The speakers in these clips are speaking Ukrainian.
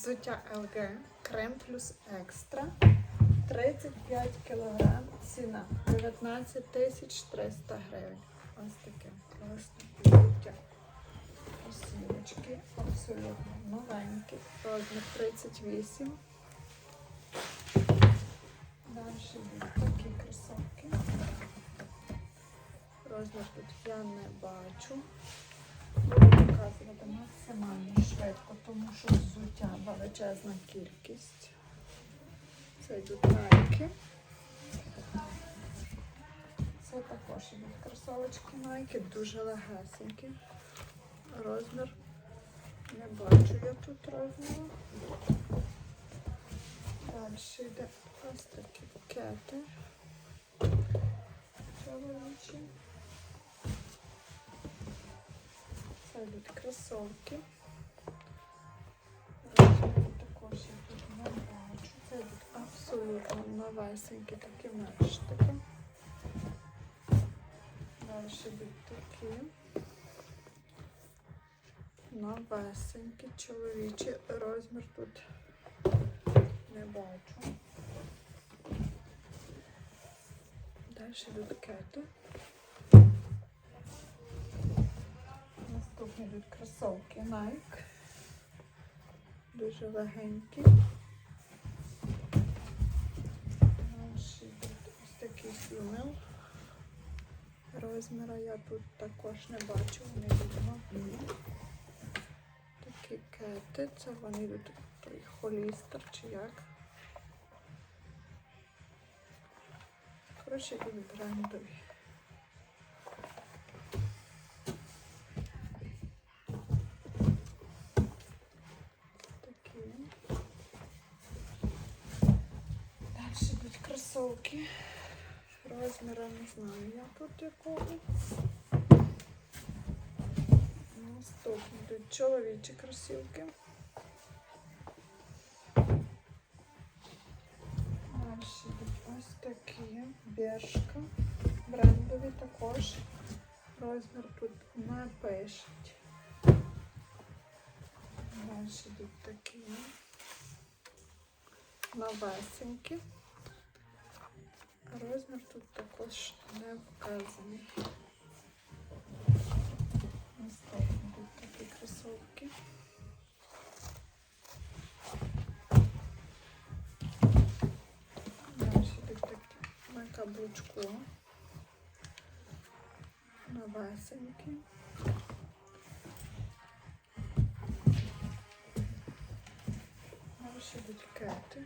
Взуття LG Крем плюс екстра 35 кг, ціна 19 тисяч 300 гривень. Ось таке класне взуття. Осіночки абсолютно новенькі. Розмір 38. Далі йдуть такі кросовки. Розмір тут я не бачу. Показувати максимально швидко, тому що взуття величезна кількість. Це йдуть найки. Це також йдуть кросовочки найки, дуже легесенькі. Розмір. Не бачу я тут розміру. Далі йде ось такі кети. Чоловічі. Йдуть. Розміру також я тут не бачу. Це абсолютно новесенькі такі мештики. Далі йдуть такі. Новесенькі чоловічі. Розмір тут не бачу. Далі йдуть кети. Йдуть кросовки Nike. Дуже легенькі. Далі йдуть ось такий фюмел. Розміра я тут також не бачу, вони йдуть нові. Такі кети, це вони йдуть той холістер чи як. Коротше, йдуть брендові. Кросовки. Розміра не знаю я тут якого. Наступні йдуть чоловічі кросівки. Далі ось такі бершка. Брендові також. Розмір тут не пишуть. Далі йдуть такі новесенькі. Розмір тут також не вказаний. Наступні тут такі кросовки. Далі тут такі на каблучку. Новесенькі. Далі йдуть кети.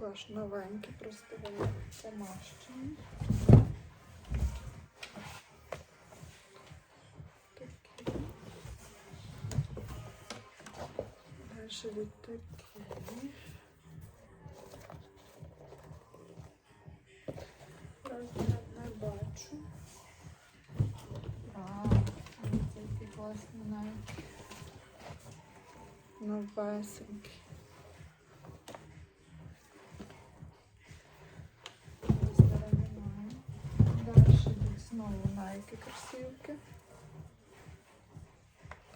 Також новенькі, просто вони помащені. Такі. Далі йдуть такі. Розмір не бачу. Які класні навіть. Новесенькі. Розміра немає. Далі йдуть знову найки кросівки.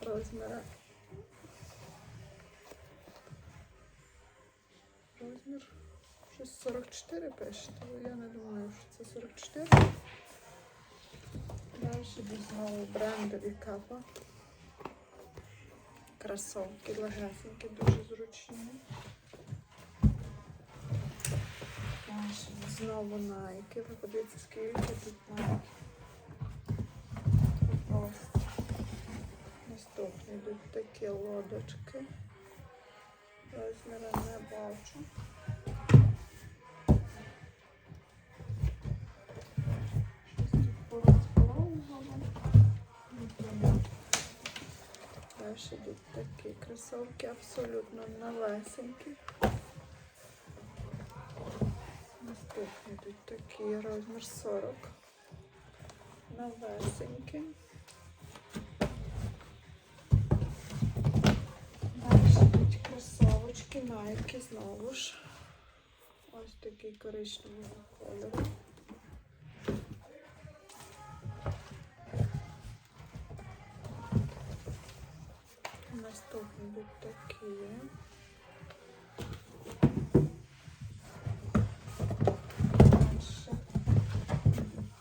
Розміра. Розмір щось 44 пишете, але я не думаю, що це 44. Далі йдуть знову брендові капа. Кросовки легесенькі, дуже зручні. Знову найки. Ви подивіться, скільки тут найки. Тут просто. Наступні йдуть такі лодочки. Розміра не бачу. Далі йдуть такі кросовки, абсолютно новесенькі. Наступні йдуть такі розмір 40. Новесенькі. Кросовочки, найки знову ж. Ось такий коричневого кольору. Наступні йдуть такі. Дальше.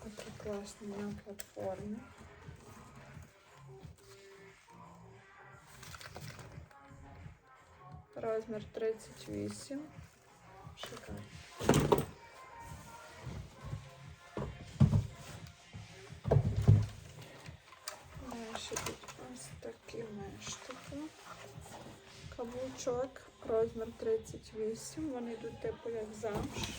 Такі класні на платформі. Розмір 38. Шикарно. Ось такі мештики. Каблучок, розмір 38. Вони йдуть типу як замш.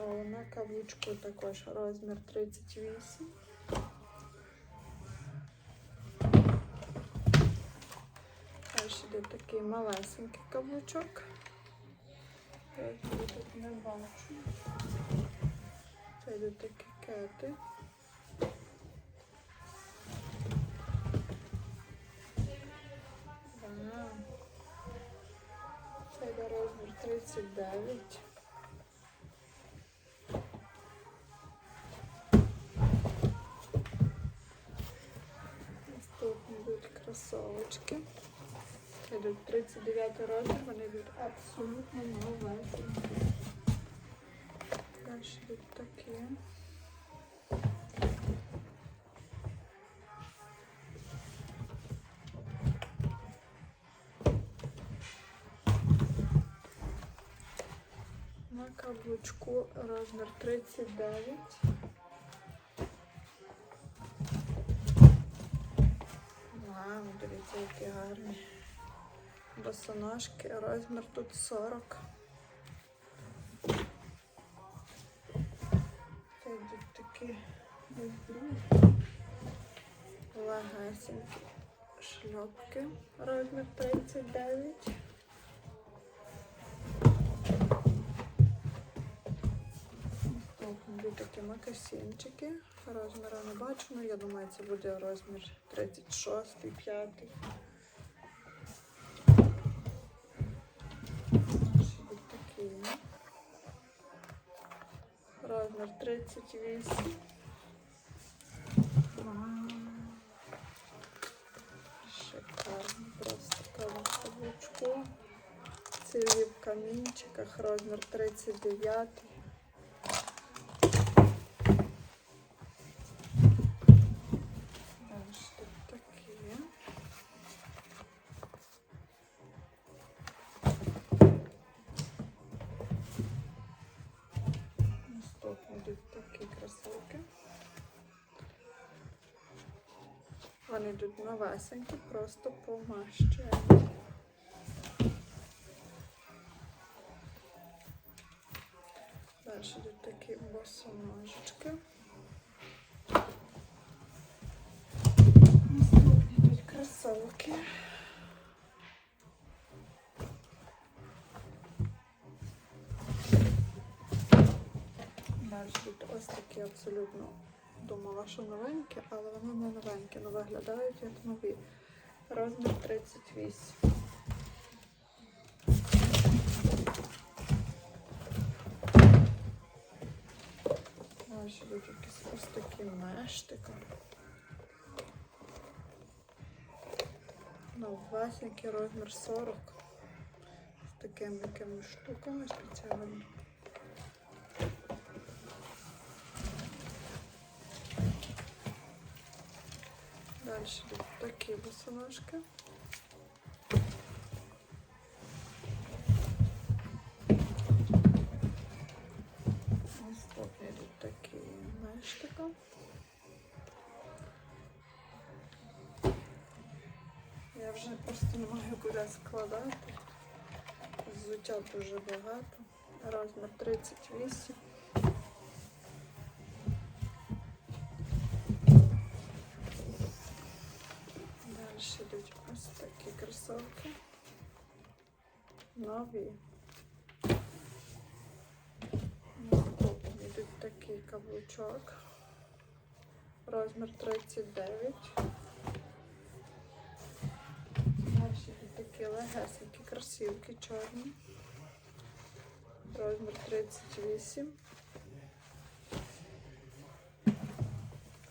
Наступний на каблучку також розмір 38. Далі йде такий малесенький каблучок. Я його тут не бачу. Це йдуть такі кети. Це йде розмір 39. Це 39 розмір, вони йдуть абсолютно новесенькі. Далі йдуть такі. На каблучку розмір 39. Вау, дивіться, які гарні. Босоножки, розмір тут 40. Це йдуть такі легесенькі шльопки, розмір 39. Наступні йдуть такі макасинчики. Розміру не бачу, але я думаю, це буде розмір 36, 38. Вау. Шикарно. Просто каблучку. Цілі в камінчиках. Розмір 39. Вони йдуть новесенькі, просто помащені. Далі йдуть такі босоножечки. Наступні йдуть кросовки. Далі тут ось такі абсолютно думала, що новенькі, але вони не новенькі, але виглядають як нові. Розмір 38. Далі йдуть якісь ось такі мештики. Новесенький розмір 40. З такими якимись штуками спеціальними. Далі такі босоножки. Наступні йдуть такі мештика. Я вже просто не маю куди складати. Взуття дуже багато. Розмір 38. Ось такі кросовки. Нові. Йдуть такий каблучок. Розмір 39. Далі йдуть такі легесенькі кросівки чорні. Розмір 38.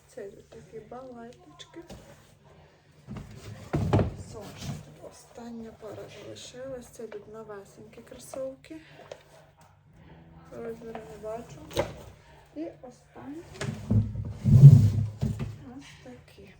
Це йдуть такі балеточки. Остання пара залишилась. Це йдуть новесенькі кросовки. Розміру не бачу. І останні ось такі.